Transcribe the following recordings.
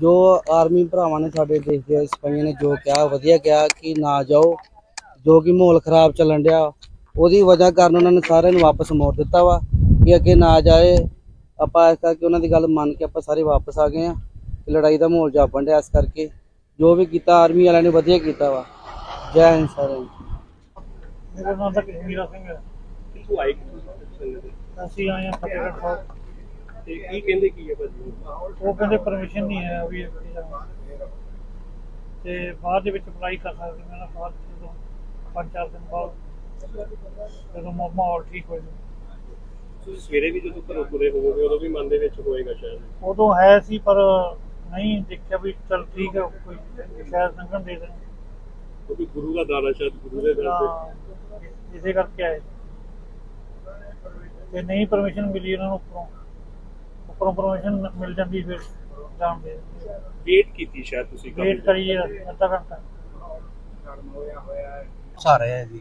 ਜੋ ਆਰਮੀ ਭਰਾਵਾਂ ਨੇ ਸਾਡੇ ਦੇਸ਼ ਦੇ ਸਿਪਾਹੀਆਂ ਨੇ ਜੋ ਕਿਹਾ ਵਧੀਆ ਕਿਹਾ ਕਿ ਨਾ ਜਾਓ ਜੋ ਕਿ ਮਾਹੌਲ ਖਰਾਬ ਚੱਲਣ ਡਿਆ ਉਹਦੀ ਵਜ੍ਹਾ ਕਾਰਨ ਉਹਨਾਂ ਨੇ ਸਾਰਿਆਂ ਨੂੰ ਵਾਪਸ ਮੋੜ ਦਿੱਤਾ ਵਾ ਕਿ ਅੱਗੇ ਨਾ ਜਾਏ। ਆਪਾਂ ਇਸ ਕਰਕੇ ਉਹਨਾਂ ਦੀ ਗੱਲ ਮੰਨ ਕੇ ਆਪਾਂ ਸਾਰੇ ਵਾਪਸ ਆ ਗਏ ਆ ਤੇ ਲੜਾਈ ਦਾ ਮਾਹੌਲ ਜਾਪਣ ਡਿਆ ਇਸ ਕਰਕੇ। ਜੋ ਵੀ ਕੀਤਾ ਆਰਮੀ ਵਾਲਿਆਂ ਨੇ ਵਧੀਆ ਕੀਤਾ ਵਾ। ਜੈ ਹਿੰਦ ਸਾਰਿਆਂ ਨੂੰ। ਮੇਰਾ ਨਾਮ ਤਾਂ ਕਸ਼ਮੀਰਾ ਸਿੰਘ ਹੈ। ਕਿੱਥੋਂ ਆਏ? ਅਸੀਂ ਆਏ ਹਾਂ ਫਤਿਹਗੜ੍ਹ ਸਾਹਿਬ। ਤੇ ਕੀ ਕਹਿੰਦੇ ਕੀ ਹੈ ਭਾਜੀ? ਉਹ ਕਹਿੰਦੇ ਪਰਮਿਸ਼ਨ ਨਹੀਂ ਹੈ ਵੀ ਇੱਥੇ ਜਾਣਾ ਤੇ ਬਾਅਦ ਦੇ ਵਿੱਚ ਅਪਲਾਈ ਕਰ ਸਕਦੇ ਮੈਂ ਨਾ ਬਾਅਦ ਜਦੋਂ ਪੰਜ ਚਾਰ ਦਿਨ ਬਾਅਦ ਜਦੋਂ ਮਾ- ਮਾਹੌਲ ਠੀਕ ਹੋ ਜਾਵੇ। ਤੁਸੀਂ ਸਵੇਰੇ ਵੀ ਜਦੋਂ ਘਰੋਂ ਤੁਰੇ ਹੋਵੋਗੇ ਉਦੋਂ ਵੀ ਮਨ ਦੇ ਵਿੱਚ ਹੋਏਗਾ ਸ਼ਾਇਦ? ਉਦੋਂ ਹੈ ਸੀ ਪਰ ਨਹੀਂ ਦੇਖਿਆ ਵੀ ਚਲ ਠੀਕ ਹੈ ਕੋਈ ਸ਼ਾਇਦ ਸੰਗਣ ਦੇ ਦੇਣ। ਕਿਉਂਕਿ ਗੁਰੂ ਦਾ ਦਾਣਾ ਸ਼ਾਇਦ ਗੁਰੂ ਦੇ ਦਰ ਤੇ। ਇਸੇ ਕਰਕੇ ਆਏ। ਤੇ ਨਹੀਂ ਪਰਮਿਸ਼ਨ ਮਿਲੀ ਇਹਨਾਂ ਨੂੰ ਉੱਪਰੋਂ। ਉੱਪਰੋਂ ਪਰਮਿਸ਼ਨ ਮਿਲ ਜਾਂਦੀ ਫਿਰ ਜਾਣ ਦੇ। ਵੇਟ ਕੀਤੀ ਸ਼ਾਇਦ ਤੁਸੀਂ ਕਾਫੀ ਵੇਟ ਕਰੀਏ ਅੱਧਾ ਘੰਟਾ। ਸਾਰੇ ਹੈ ਜੀ।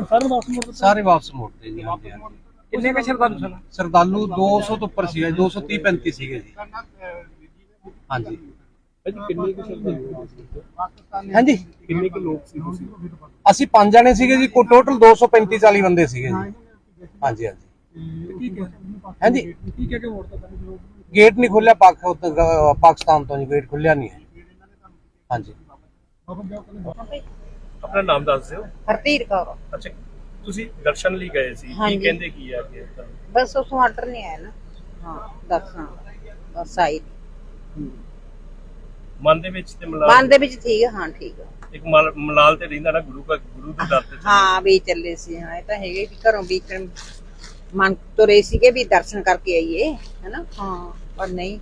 ਸਾਰੇ ਵਾਪਸ ਮੁੜ ਸਾਰੇ ਵਾਪਸ ਮੋੜਦੇ ਜੀ ਹਾਂਜੀ ਹਾਂਜੀ। ਕਿੰਨੇ ਕੁ ਸ਼ਰਧਾਲੂ ਸਨ? ਸਰਦਾਲੂ 200 ਤੋਂ ਉੱਪਰ ਸੀਗਾ 230 35 ਸੀਗੇ ਜੀ। ਹਾਂਜੀ। ਕਿੰਨੇ ਕੁ ਸ਼ਰਧਾਲੂ? ਹਾਂਜੀ। ਕਿੰਨੇ ਕੁ ਲੋਕ ਸੀ ਤੁਸੀਂ? ਅਸੀਂ ਪੰਜ ਜਣੇ ਸੀਗੇ ਜੀ ਕੋ ਟੋਟਲ 235 40 ਬੰਦੇ ਸੀਗੇ ਜੀ। ਹਾਂਜੀ ਹਾਂਜੀ। ਹਾਂਜੀ। ਕੀ ਕਹਿ ਕੇ ਮੋੜਤਾ ਗੇਟ ਨਹੀਂ ਖੁੱਲਿਆ ਪਾਕਿਸਤਾਨ ਤੋਂ ਜੀ ਗੇਟ ਖੁੱਲਿਆ ਨਹੀਂ ਹੈ। ਹਾਂਜੀ। ਆਪਣਾ ਨਾਮ ਦੱਸ ਦਿਓ। ਹਰਧੀਰ ਕੌਰ। ਅੱਛਾ ਤੁਸੀਂ ਦਰਸ਼ਨ ਲਈ ਗਏ ਸੀ। ਕੀ ਹਾਂਜੀ। ਕਹਿੰਦੇ ਕੀ ਆ ਕਿ? ਬਸ ਉਸ ਨੂੰ ਆਰਡਰ ਨਹੀਂ ਆਇਆ ਨਾ। ਹਾਂ ਦਰਸ਼ਨ ਬਸ ਆਈ। ਮਨ ਦੇ ਵਿੱਚ ਤੇ ਮਲਾਲ ਮਨ ਦੇ ਵਿੱਚ ਠੀਕ ਹੈ ਹਾਂ ਠੀਕ ਹੈ ਇੱਕ ਮਲ- ਮਲਾਲ ਤੇ ਰਹਿੰਦਾ ਨਾ ਗੁਰੂ ਦਾ ਗੁਰੂ ਦੇ ਦਰ ਤੇ ਚੱਲੇ। ਹਾਂ ਵੀ ਚੱਲੇ ਸੀ ਹਾਂ ਇਹ ਤਾਂ ਹੈਗੇ ਵੀ ਘਰੋਂ ਵੀ ਮਨ ਤੁਰੇ ਸੀਗੇ ਵੀ ਦਰਸ਼ਨ ਕਰਕੇ ਆਈਏ ਹੈਨਾ? ਹਾਂ। ਪਰ ਨਹੀਂ